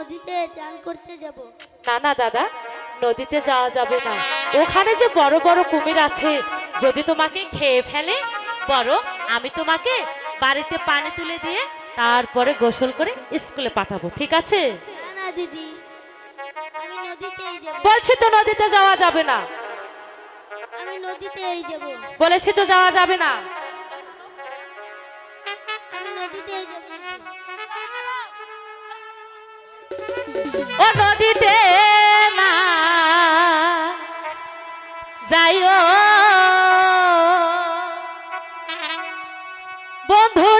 নদীতে চান করতে যাব। না না দাদা নদীতে যাওয়া যাবে না। ওখানে যে বড় বড় কুমির আছে যদি তোমাকে খেয়ে ফেলে বড় আমি তোমাকে বাড়িতে পানি তুলে দিয়ে তারপরে গোসল করে স্কুলে পাঠাবো ঠিক আছে? না দিদি আমি নদীতেই যাব। বলছি তো নদীতে যাওয়া যাবে না। আমি নদীতেই যাব। বলেছি তো যাওয়া যাবে না। আমি নদীতেই যাব। ও নদীতে না যাইও। বন্ধুরে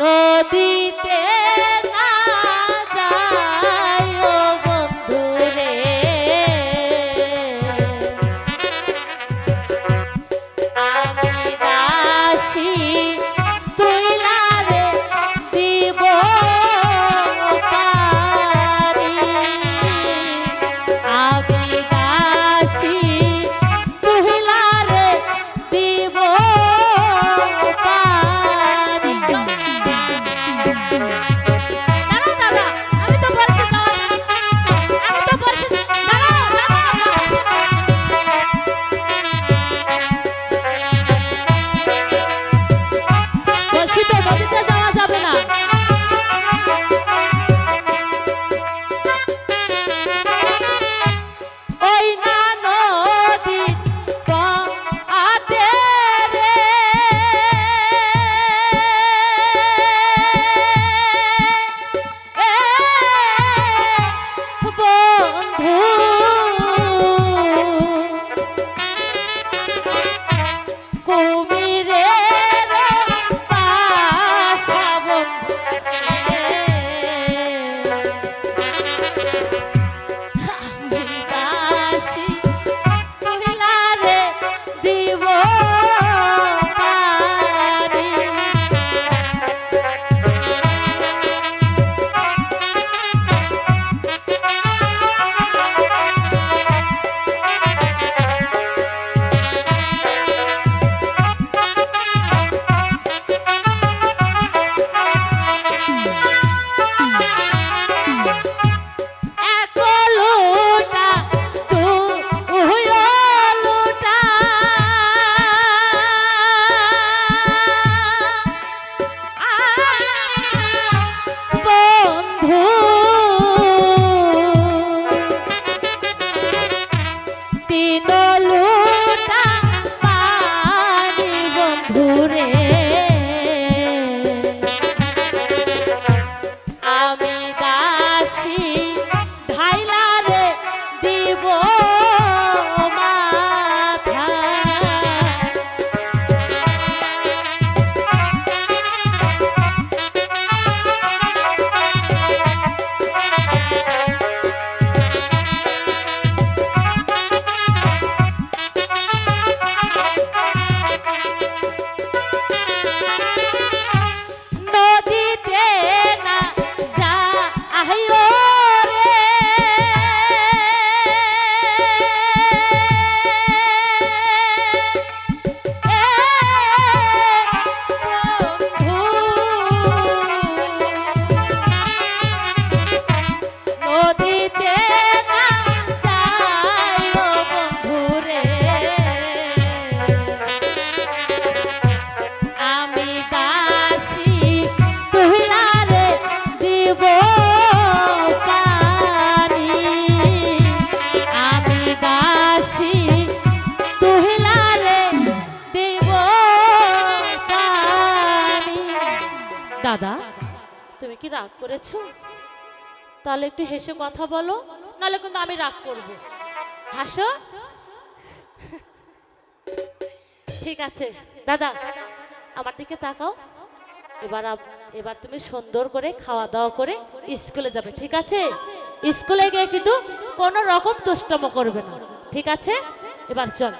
নদীতে না যাইও দাদা, তুমি কি রাগ করেছ? তাহলে একটু হেসে কথা বলো, নাহলে কিন্তু আমি রাগ করব। হাসো? ঠিক আছে। দাদা, আমার দিকে তাকাও। এবার এবার তুমি সুন্দর করে খাওয়া দাওয়া করে স্কুলে যাবে, ঠিক আছে? স্কুলে গিয়ে কিন্তু কোনো রকম দুষ্টম করবে না, ঠিক আছে? এবার চল।